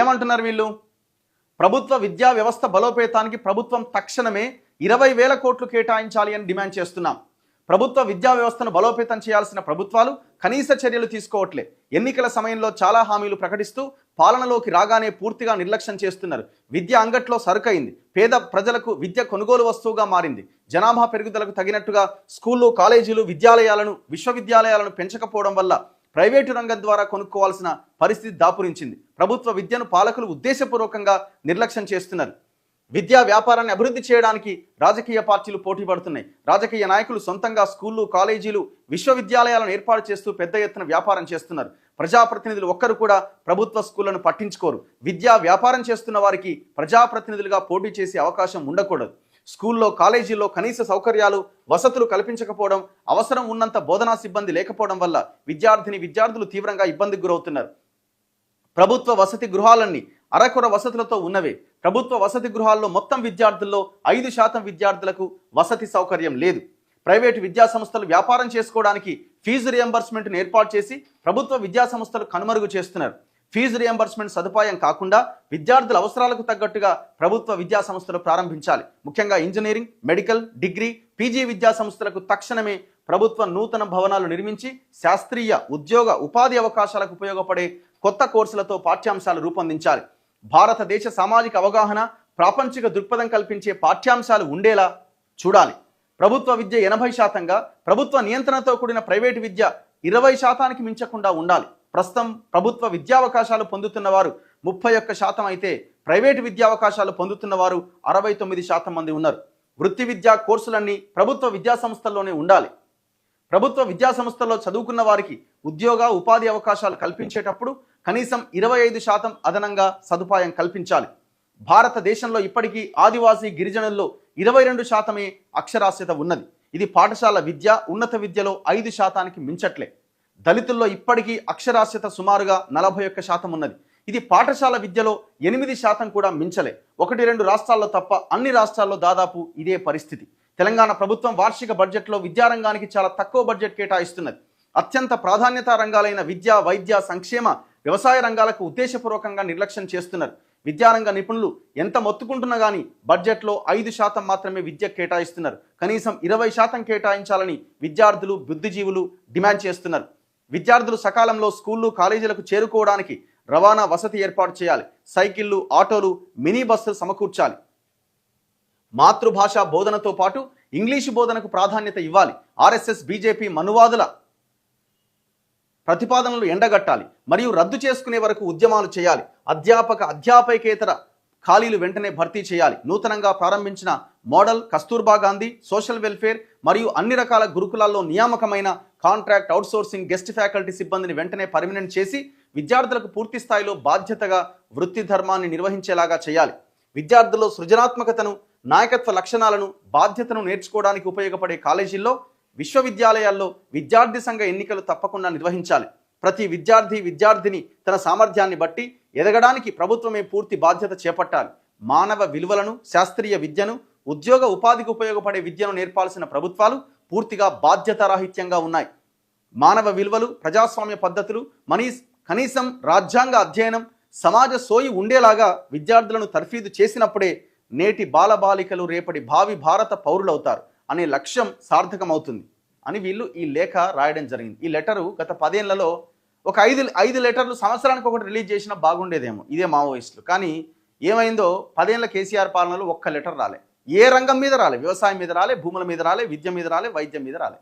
ఏమంటున్నారు వీళ్ళు? ప్రభుత్వ విద్యా వ్యవస్థ బలోపేతానికి ప్రభుత్వం తక్షణమే ఇరవై వేల కోట్లు కేటాయించాలి అని డిమాండ్ చేస్తున్నాం. ప్రభుత్వ విద్యా వ్యవస్థను బలోపేతం చేయాల్సిన ప్రభుత్వాలు కనీస చర్యలు తీసుకోవట్లే. ఎన్నికల సమయంలో చాలా హామీలు ప్రకటిస్తూ పాలనలోకి రాగానే పూర్తిగా నిర్లక్ష్యం చేస్తున్నారు. విద్య అంగట్లో సరుకైంది. పేద ప్రజలకు విద్య కొనుగోలు వస్తువుగా మారింది. జనాభా పెరుగుదలకు తగినట్టుగా స్కూళ్ళు కాలేజీలు విద్యాలయాలను విశ్వవిద్యాలయాలను పెంచకపోవడం వల్ల ప్రైవేటు రంగం ద్వారా కొనుక్కోవాల్సిన పరిస్థితి దాపురించింది. ప్రభుత్వ విద్యను పాలకులు ఉద్దేశపూర్వకంగా నిర్లక్ష్యం చేస్తున్నారు. విద్యా వ్యాపారాన్ని అభివృద్ధి చేయడానికి రాజకీయ పార్టీలు పోటీ పడుతున్నాయి. రాజకీయ నాయకులు సొంతంగా స్కూళ్ళు కాలేజీలు విశ్వవిద్యాలయాలను ఏర్పాటు చేస్తూ పెద్ద ఎత్తున వ్యాపారం చేస్తున్నారు. ప్రజాప్రతినిధులు ఒక్కరు కూడా ప్రభుత్వ స్కూళ్ళను పట్టించుకోరు. విద్యా వ్యాపారం చేస్తున్న వారికి ప్రజాప్రతినిధులుగా పోటీ చేసే అవకాశం ఉండకూడదు. స్కూల్లో కాలేజీల్లో కనీస సౌకర్యాలు వసతులు కల్పించకపోవడం అవసరం ఉన్నంత బోధనా సిబ్బంది లేకపోవడం వల్ల విద్యార్థిని విద్యార్థులు తీవ్రంగా ఇబ్బందికి గురవుతున్నారు. ప్రభుత్వ వసతి గృహాలన్నీ అరకొర వసతులతో ఉన్నవే. ప్రభుత్వ వసతి గృహాల్లో మొత్తం విద్యార్థుల్లో ఐదు శాతం విద్యార్థులకు వసతి సౌకర్యం లేదు. ప్రైవేటు విద్యా సంస్థలు వ్యాపారం చేసుకోవడానికి ఫీజు రియంబర్స్మెంట్ను ఏర్పాటు చేసి ప్రభుత్వ విద్యా సంస్థలు కనుమరుగు చేస్తున్నారు. ఫీజు రియంబర్స్మెంట్ సదుపాయం కాకుండా విద్యార్థుల అవసరాలకు తగ్గట్టుగా ప్రభుత్వ విద్యా సంస్థలు ప్రారంభించాలి. ముఖ్యంగా ఇంజనీరింగ్ మెడికల్ డిగ్రీ పీజీ విద్యా సంస్థలకు తక్షణమే ప్రభుత్వ నూతన భవనాలు నిర్మించి శాస్త్రీయ ఉద్యోగ ఉపాధి అవకాశాలకు ఉపయోగపడే కొత్త కోర్సులతో పాఠ్యాంశాలు రూపొందించాలి. భారతదేశ సామాజిక అవగాహన ప్రాపంచిక దృక్పథం కల్పించే పాఠ్యాంశాలు ఉండేలా చూడాలి. ప్రభుత్వ విద్య ఎనభై శాతంగా ప్రభుత్వ నియంత్రణతో కూడిన ప్రైవేటు విద్య ఇరవై శాతానికి మించకుండా ఉండాలి. ప్రస్తుతం ప్రభుత్వ విద్యావకాశాలు పొందుతున్న వారు ముప్పై ఒక్క శాతం అయితే ప్రైవేటు విద్యావకాశాలు పొందుతున్న వారు అరవై తొమ్మిది శాతం మంది ఉన్నారు. వృత్తి విద్యా కోర్సులన్నీ ప్రభుత్వ విద్యా సంస్థల్లోనే ఉండాలి. ప్రభుత్వ విద్యా సంస్థల్లో చదువుకున్న వారికి ఉద్యోగ ఉపాధి అవకాశాలు కల్పించేటప్పుడు కనీసం ఇరవై ఐదు శాతం అదనంగా సదుపాయం కల్పించాలి. భారతదేశంలో ఇప్పటికీ ఆదివాసీ గిరిజనుల్లో ఇరవై రెండు శాతమే అక్షరాస్యత ఉన్నది. ఇది పాఠశాల విద్య ఉన్నత విద్యలో ఐదు శాతానికి మించట్లే. దళితుల్లో ఇప్పటికీ అక్షరాస్యత సుమారుగా నలభై ఒక్క శాతం ఉన్నది. ఇది పాఠశాల విద్యలో ఎనిమిది శాతం కూడా మించలే. ఒకటి రెండు రాష్ట్రాల్లో తప్ప అన్ని రాష్ట్రాల్లో దాదాపు ఇదే పరిస్థితి. తెలంగాణ ప్రభుత్వం వార్షిక బడ్జెట్లో విద్యారంగానికి చాలా తక్కువ బడ్జెట్ కేటాయిస్తున్నది. అత్యంత ప్రాధాన్యత రంగాలైన విద్య వైద్య సంక్షేమ వ్యవసాయ రంగాలకు ఉద్దేశపూర్వకంగా నిర్లక్ష్యం చేస్తున్నారు. విద్యారంగ నిపుణులు ఎంత మొత్తుకుంటున్నా కానీ బడ్జెట్లో ఐదు శాతం మాత్రమే విద్య కేటాయిస్తున్నారు. కనీసం ఇరవై శాతం కేటాయించాలని విద్యార్థులు బుద్ధిజీవులు డిమాండ్ చేస్తున్నారు. విద్యార్థులు సకాలంలో స్కూళ్ళు కాలేజీలకు చేరుకోవడానికి రవాణా వసతి ఏర్పాటు చేయాలి. సైకిళ్ళు ఆటోలు మినీ బస్సులు సమకూర్చాలి. మాతృభాష బోధనతో పాటు ఇంగ్లీషు బోధనకు ప్రాధాన్యత ఇవ్వాలి. ఆర్ఎస్ఎస్ బీజేపీ మనువాదుల ప్రతిపాదనలు ఎండగట్టాలి. మరియు రద్దు చేసుకునే వరకు ఉద్యమాలు చేయాలి. అధ్యాపక అధ్యాపకేతర ఖాళీలు వెంటనే భర్తీ చేయాలి. నూతనంగా ప్రారంభించిన model Kasturba Gandhi social welfare మరియు అన్ని రకాల గురుకులాల్లో నియామకమైన కాంట్రాక్ట్ అవుట్సోర్సింగ్ గెస్ట్ ఫ్యాకల్టీ సిబ్బందిని వెంటనే పర్మినెంట్ చేసి విద్యార్థులకు పూర్తి స్థాయిలో బాధ్యతగా వృత్తి ధర్మాన్ని నిర్వహించేలాగా చేయాలి. విద్యార్థుల్లో సృజనాత్మకతను నాయకత్వ లక్షణాలను బాధ్యతను నేర్చుకోవడానికి ఉపయోగపడే కాలేజీల్లో విశ్వవిద్యాలయాల్లో విద్యార్థి సంఘ ఎన్నికలు తప్పకుండా నిర్వహించాలి. ప్రతి విద్యార్థి విద్యార్థిని తన సామర్థ్యాన్ని బట్టి ఎదగడానికి ప్రభుత్వమే పూర్తి బాధ్యత చేపట్టాలి. మానవ విలువలను శాస్త్రీయ విద్యను ఉద్యోగ ఉపాధికి ఉపయోగపడే విద్యను నేర్పాల్సిన ప్రభుత్వాలు పూర్తిగా బాధ్యతారాహిత్యంగా ఉన్నాయి. మానవ విలువలు ప్రజాస్వామ్య పద్ధతులు మనీస్ కనీసం రాజ్యాంగ అధ్యయనం సమాజ సోయి ఉండేలాగా విద్యార్థులను తర్ఫీదు చేసినప్పుడే నేటి బాలబాలికలు రేపటి భావి భారత పౌరులవుతారు అనే లక్ష్యం సార్థకమవుతుంది అని వీళ్ళు ఈ లేఖ రాయడం జరిగింది. ఈ లెటరు గత పదేళ్ళలో ఒక ఐదు ఐదు లెటర్లు సంవత్సరానికి ఒకటి రిలీజ్ చేసినా బాగుండేదేమో. ఇదే మావోయిస్టులు. కానీ ఏమైందో పదేళ్ళ కేసీఆర్ పాలనలో ఒక్క లెటర్ రాలే. ఏ రంగం మీద రాలే? వ్యవసాయం మీద రాలే? భూముల మీద రాలే? విద్య మీద రాలే? వైద్యం మీద రాలే?